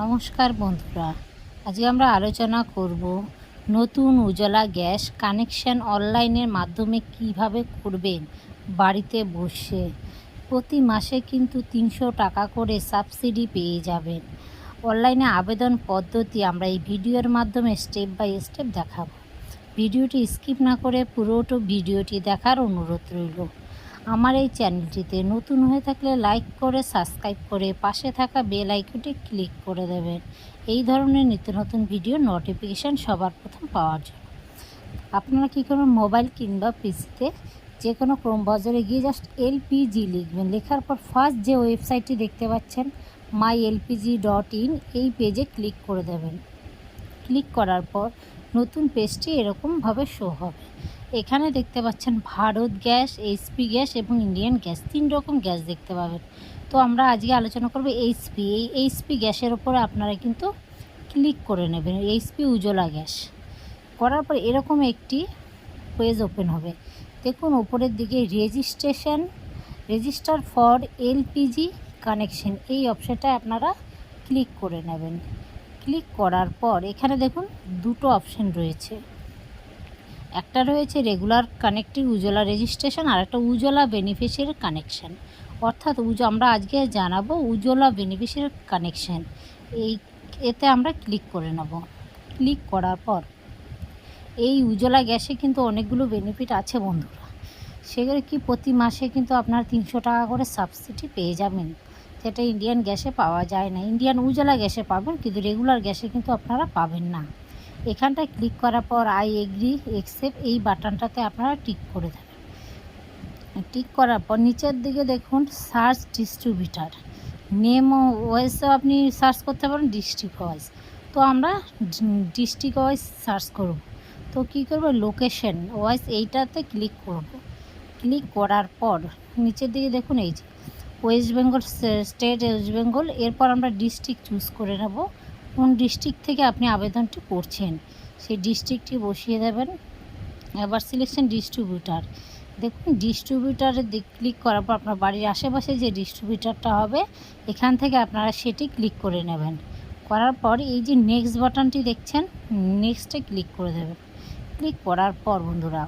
নমস্কার বন্ধুরা, আজকে আমরা আলোচনা করব নতুন উজালা গ্যাস কানেকশন অনলাইনের মাধ্যমে কীভাবে করবেন বাড়িতে বসে। প্রতি মাসে কিন্তু তিনশো টাকা করে সাবসিডি পেয়ে যাবেন। অনলাইনে আবেদন পদ্ধতি আমরা এই ভিডিওর মাধ্যমে স্টেপ বাই স্টেপ দেখাবো। ভিডিওটি স্কিপ না করে পুরোটো ভিডিওটি দেখার অনুরোধ রইল। আমার এই চ্যানেলটিতে নতুন হয়ে থাকলে লাইক করে, সাবস্ক্রাইব করে, পাশে থাকা বেল আইকনটি ক্লিক করে দেবেন। এই ধরনের নিত্য নতুন ভিডিও নোটিফিকেশান সবার প্রথম পাওয়ার জন্য। আপনারা কী করবেন মোবাইল কিংবা পিসিতে যে কোনো ক্রোম বাজারে গিয়ে জাস্ট এলপিজি লিখবেন। লেখার পর ফার্স্ট যে ওয়েবসাইটটি দেখতে পাচ্ছেন মাই এলপিজি ডট ইন, এই পেজে ক্লিক করে দেবেন। ক্লিক করার পর নতুন পেজটি এরকমভাবে শো হবে। এখানে দেখতে পাচ্ছেন ভারত গ্যাস এইচপি গ্যাস এবং ইন্ডিয়ান গ্যাস। তিন রকম গ্যাস দেখতে পাবেন। তো আমরা আজকে আলোচনা করব এইচপি এই এইচপি গ্যাসের ওপরে আপনারা কিন্তু ক্লিক করে নেবেন এইচপি উজ্জ্বলা গ্যাস। করার পর এরকম একটি পেজ ওপেন হবে। দেখুন ওপরের দিকে registration, register for LPG connection. এই অপশানটায় আপনারা ক্লিক করে নেবেন। ক্লিক করার পর এখানে দেখুন, দুটো অপশান রয়েছে। একটা রয়েছে রেগুলার কানেক্টিভ উজ্জ্বলা রেজিস্ট্রেশন আর একটা উজ্জ্বলা বেনিফিশিয়ারি কানেকশান অর্থাৎ উজ, আমরা আজকে জানাব উজ্জ্বলা বেনিফিশিয়ারি কানেকশান এই, এতে আমরা ক্লিক করে নেব। ক্লিক করার পর এই উজ্জ্বলা গ্যাসে কিন্তু অনেকগুলো বেনিফিট আছে বন্ধুরা। সেগুলো কি প্রতি মাসে কিন্তু আপনার তিনশো টাকা করে সাবসিডি পেয়ে যাবেন। যেটা ইন্ডিয়ান গ্যাসে পাওয়া যায় না। ইন্ডিয়ান উজ্জ্বলা গ্যাসে পাবেন, কিন্তু রেগুলার গ্যাসে কিন্তু আপনারা পাবেন না। এখানটায় ক্লিক করার পর আই এগ্রি, এক্সেপ্ট, এই বাটনটাতে আপনারা টিক করে দেবেন। টিক করার পর নিচের দিকে দেখুন, সার্চ ডিস্ট্রিবিউটার। নেম ওয়াইজও আপনি সার্চ করতে পারেন, ডিস্ট্রিক্ট ওয়াইজ। তো আমরা ডিস্ট্রিক্ট ওয়াইজ সার্চ করব। তো কী করব? লোকেশন ওয়াইজ এইটাতে ক্লিক করব। ক্লিক করার পর নিচের দিকে দেখুন, এই যে, ওয়েস্ট বেঙ্গল স্টেট, ওয়েস্ট বেঙ্গল। এরপর আমরা ডিস্ট্রিক্ট চুজ করে নেব। কোন ডিস্ট্রিক্ট থেকে আপনি আবেদনটি করছেন, সেই ডিস্ট্রিক্টটি বসিয়ে দেবেন। এবার সিলেকশন ডিস্ট্রিবিউটার দেখুন ডিস্ট্রিবিউটারে ক্লিক করার পর আপনার বাড়ির আশেপাশে যে ডিস্ট্রিবিউটারটা হবে, এখান থেকে আপনারা সেটি ক্লিক করে নেবেন। করার পর এই যে নেক্সট বাটনটি দেখছেন নেক্সটে ক্লিক করে দেবেন। ক্লিক করার পর বন্ধুরা,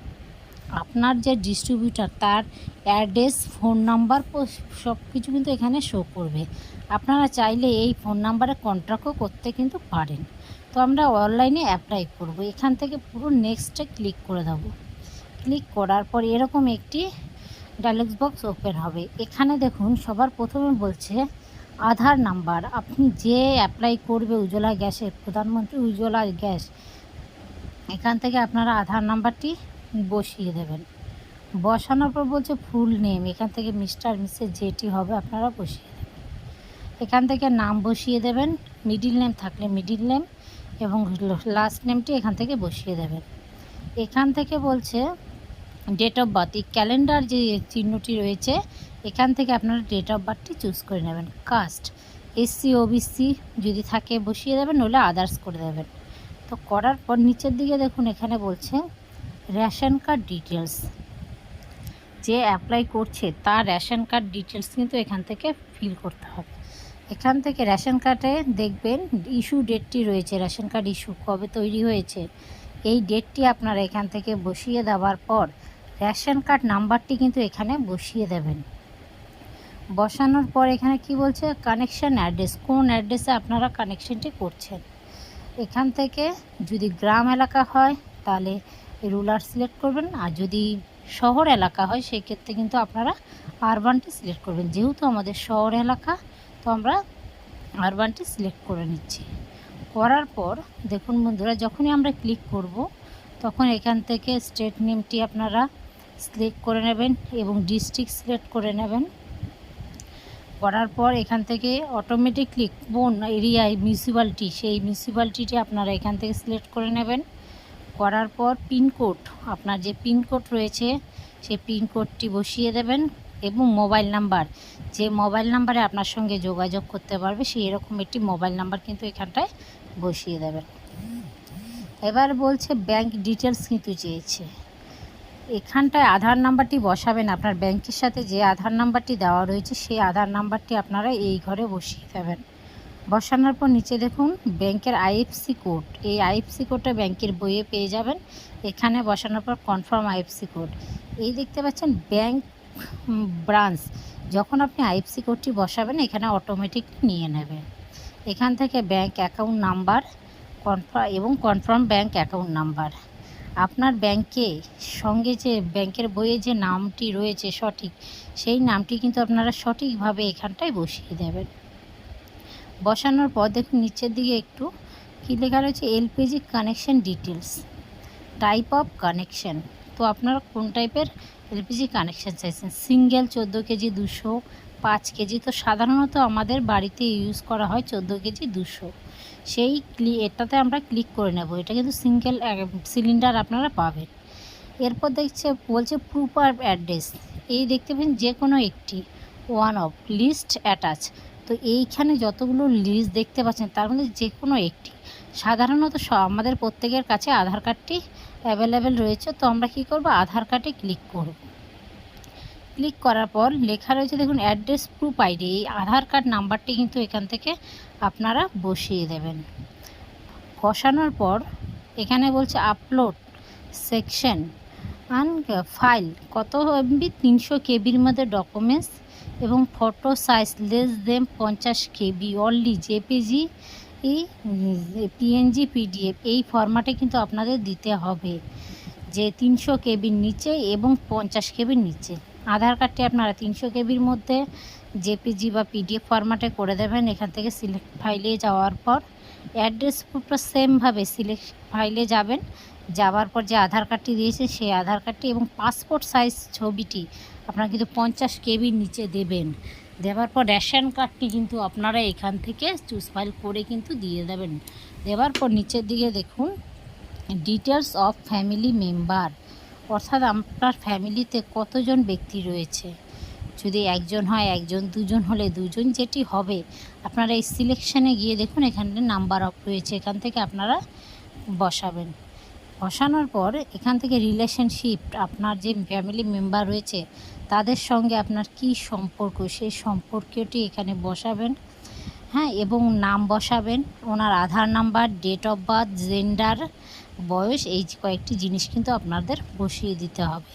আপনার যে ডিস্ট্রিবিউটার তার অ্যাড্রেস ফোন নাম্বার সব কিছু কিন্তু এখানে শো করবে। আপনারা চাইলে এই ফোন নাম্বারে কন্ট্যাক্টও করতে কিন্তু পারেন। তো আমরা অনলাইনে অ্যাপ্লাই করব। এখান থেকে পুরো নেক্সটে ক্লিক করে দেবো। ক্লিক করার পর এরকম একটি ডায়লগস বক্স ওপেন হবে। এখানে দেখুন, সবার প্রথমে বলছে আধার নাম্বার। আপনি যে অ্যাপ্লাই করবে উজ্জ্বলা গ্যাসের, প্রধানমন্ত্রী উজ্জ্বলা গ্যাস, এখান থেকে আপনারা আধার নাম্বারটি বসিয়ে দেবেন। বসানোর পর বলছে ফুল নেম এখান থেকে মিস্টার মিসেস যেটি হবে, আপনারা বসিয়ে এখান থেকে নাম বসিয়ে দেবেন মিডিল নেম থাকলে মিডিল নেম এবং লাস্ট নেমটি এখান থেকে বসিয়ে দেবেন। এখান থেকে বলছে ডেট অফ বার্থ এই ক্যালেন্ডার যে চিহ্নটি রয়েছে, এখান থেকে আপনারা ডেট অফ বার্থটি চুজ করে নেবেন। কাস্ট এসসি ওবিসি যদি থাকে বসিয়ে দেবেন, নইলে আদার্স করে দেবেন। তো করার পর নিচের দিকে দেখুন, এখানে বলছে রেশন কার্ড ডিটেলস যে অ্যাপ্লাই করছে, তার রেশন কার্ড ডিটেলস কিন্তু এখান থেকে ফিল করতে হবে। এখান থেকে রেশন কার্ডে দেখবেন ইস্যু ডেটটি রয়েছে, রেশন কার্ড ইস্যু কবে তৈরি হয়েছে। এই ডেটটি আপনারা এখান থেকে বসিয়ে দেওয়ার পর রেশন কার্ড নাম্বারটি কিন্তু এখানে বসিয়ে দেবেন। বসানোর পর এখানে কি বলছে? Connection address. কোন অ্যাড্রেসে আপনারা কানেকশনটি করছেন? এখান থেকে যদি গ্রাম এলাকা হয়, তাহলে রুলার সিলেক্ট করবেন। আর যদি শহর এলাকা হয় সেই ক্ষেত্রে কিন্তু আপনারা আরবানটি সিলেক্ট করবেন। যেহেতু আমাদের শহর এলাকা তো আমরা আরবানটি সিলেক্ট করে নিচ্ছি। করার পর দেখুন বন্ধুরা, যখনই আমরা ক্লিক করব, তখন এখান থেকে স্টেট নেমটি আপনারা সিলেক্ট করে নেবেন এবং ডিস্ট্রিক্ট সিলেক্ট করে নেবেন। করার পর এখান থেকে অটোমেটিকলি কোন এরিয়ায় মিউনিসিপ্যালিটি সেই মিউনিসিপ্যালিটিটি আপনারা এখান থেকে সিলেক্ট করে নেবেন। করার পর পিনকোড আপনার যে পিনকোড রয়েছে, সেই পিনকোডটি বসিয়ে দেবেন। এবং মোবাইল নাম্বার। যে মোবাইল নাম্বারে আপনার সঙ্গে যোগাযোগ করতে পারবে, সেই এরকম একটি মোবাইল নাম্বার কিন্তু এখানটায় বসিয়ে দেবেন। এবার বলছে ব্যাংক ডিটেলস কিন্তু চেয়েছে। এখানটায় আধার নাম্বারটি বসাবেন আপনার ব্যাংকের সাথে, যে আধার নাম্বারটি দেওয়া রয়েছে, সেই আধার নাম্বারটি আপনারা এই ঘরে বসিয়ে দেবেন। বসানোর পর নিচে দেখুন, ব্যাংকের আইএফসি কোড। এই আইএফসি কোডটা ব্যাংকের বইয়ে পেয়ে যাবেন। এখানে বসানোর পর কনফার্ম আইএফসি কোড। এই দেখতে পাচ্ছেন ব্যাংক ব্রাঞ্চ। যখন আপনি আইএফসি কোডটি বসাবেন, এখানে অটোমেটিক নিয়ে নেবে। এখান থেকে ব্যাংক অ্যাকাউন্ট নাম্বার কনফার্ম এবং কনফার্ম ব্যাংক অ্যাকাউন্ট নাম্বার আপনার ব্যাংকে সঙ্গে যে ব্যাংকের বইয়ে যে নামটি রয়েছে সঠিক, সেই নামটি কিন্তু আপনারা সঠিকভাবে এখানটায় বসিয়ে দেবেন। বসানোর পর দেখুন, নিচের দিকে একটু কী লেখা রয়েছে, LPG connection details type of connection তো আপনারা কোন টাইপের এলপিজি কানেকশান চাইছেন? সিঙ্গেল চোদ্দ কেজি দুশো, পাঁচ কেজি, তো সাধারণত আমাদের বাড়িতে ইউজ করা হয় চোদ্দ কেজি দুশো। সেই ক্লি, এটাতে আমরা ক্লিক করে নেব। এটা কিন্তু সিঙ্গেল সিলিন্ডার আপনারা পাবেন। এরপর দেখছে, বলছে প্রুফ প্রুপার অ্যাড্রেস। এই দেখতে পাচ্ছেন যে কোনো একটি, ওয়ান অফ লিস্ট অ্যাটাচ। তো এইখানে যতগুলো লিস্ট দেখতে পাচ্ছেন, তার মধ্যে যে কোনো একটি। সাধারণত আমাদের প্রত্যেকের কাছে আধার কার্ডটি অ্যাভেলেবেল রয়েছে, তো আমরা কী করব? আধার কার্ডে ক্লিক করব। ক্লিক করার পর লেখা রয়েছে, দেখুন, অ্যাড্রেস, প্রুফ আইডি এই আধার কার্ড নাম্বারটি কিন্তু এখান থেকে আপনারা বসিয়ে দেবেন। বসানোর পর এখানে বলছে আপলোড সেকশন অ্যান্ড ফাইল, কত এমবি তিনশো কেবির মধ্যে ডকুমেন্টস এবং ফটো সাইজ লেস দেম পঞ্চাশ কেবি অনলি জেপিজি এই পিএনজি পিডিএফ এই ফরম্যাটে কিন্তু আপনাদের দিতে হবে যে তিনশো কেবির নিচে এবং পঞ্চাশ কেবির নিচে। আধার কার্ডটি আপনারা তিনশো কেবির মধ্যে জেপিজি বা পিডিএফ ফরম্যাটে করে দেবেন। এখান থেকে সিলেক্ট ফাইলে যাওয়ার পর অ্যাড্রেস প্রুফটা সেমভাবে সিলেক্ট ফাইলে যাবেন। যাওয়ার পর যে আধার কার্ডটি দিয়েছে, সেই আধার কার্ডটি এবং পাসপোর্ট সাইজ ছবিটি আপনারা কিন্তু পঞ্চাশ কেবির নিচে দেবেন। দেওয়ার পর রেশন কার্ডটি কিন্তু আপনারা এখান থেকে চুজ ফাইল করে কিন্তু দিয়ে দেবেন। দেওয়ার পর নিচের দিকে দেখুন ডিটেলস অফ ফ্যামিলি মেম্বার অর্থাৎ আপনার ফ্যামিলিতে কতজন ব্যক্তি রয়েছে। যদি একজন হয়, একজন, দুজন হলে দুজন যেটি হবে, আপনারা এই সিলেকশানে গিয়ে দেখুন, এখানে নাম্বার অফ রয়েছে, এখান থেকে আপনারা বসাবেন। বসানোর পর এখান থেকে রিলেশনশিপ আপনার যে ফ্যামিলি মেম্বার রয়েছে তাদের সঙ্গে আপনার কি সম্পর্ক? সেই সম্পর্কটি এখানে বসাবেন। হ্যাঁ এবং নাম বসাবেন। Owner Aadhaar number date of birth gender বয়স, এই কয়েকটি জিনিস কিন্তু আপনাদের বসিয়ে দিতে হবে।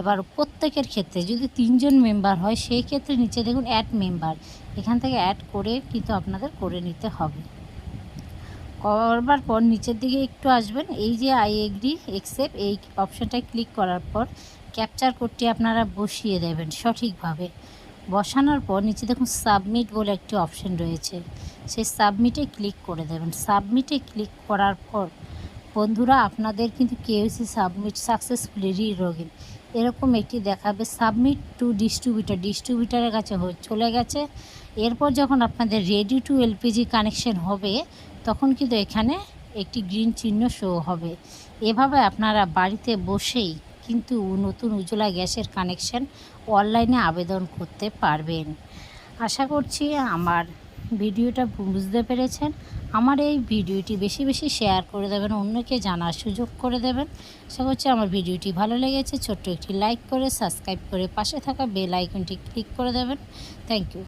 এবার প্রত্যেকের ক্ষেত্রে যদি তিনজন মেম্বার হয়, সেই ক্ষেত্রে নিচে দেখুন অ্যাড মেম্বার এখান থেকে অ্যাড করে কিন্তু আপনাদের করে নিতে হবে। করবার পর নিচের দিকে একটু আসবেন। এই যে আই এগ্রি এক্সেপ্ট এই অপশানটায় ক্লিক করার পর ক্যাপচার কোডটি আপনারা বসিয়ে দেবেন সঠিকভাবে। বসানোর পর নিচে দেখুন সাবমিট বলে একটি অপশন রয়েছে। সেই সাবমিটে ক্লিক করে দেবেন। সাবমিটে ক্লিক করার পর বন্ধুরা আপনাদের কিন্তু কেওসি সাবমিট সাকসেসফুলি রিলগিন এরকম একটি দেখাবে সাবমিট টু ডিস্ট্রিবিউটার। ডিস্ট্রিবিউটারের কাছে চলে গেছে। এরপর যখন আপনাদের রেডি টু এলপিজি কানেকশন হবে, তখন কিন্তু এখানে একটি গ্রিন চিহ্ন শো হবে। এভাবে আপনারা বাড়িতে বসেই কিন্তু নতুন উজ্জ্বলা গ্যাসের কানেকশন অনলাইনে আবেদন করতে পারবেন। আশা করছি আমার ভিডিওটা বুঝতে পেরেছেন। আমার এই ভিডিওটি বেশি বেশি শেয়ার করে দেবেন, অন্যকে জানার সুযোগ করে দেবেন। আশা করছি আমার ভিডিওটি ভালো লেগেছে। ছোট্ট একটি লাইক করে, সাবস্ক্রাইব করে পাশে থাকা বেল আইকনটি ক্লিক করে দেবেন। Thank you.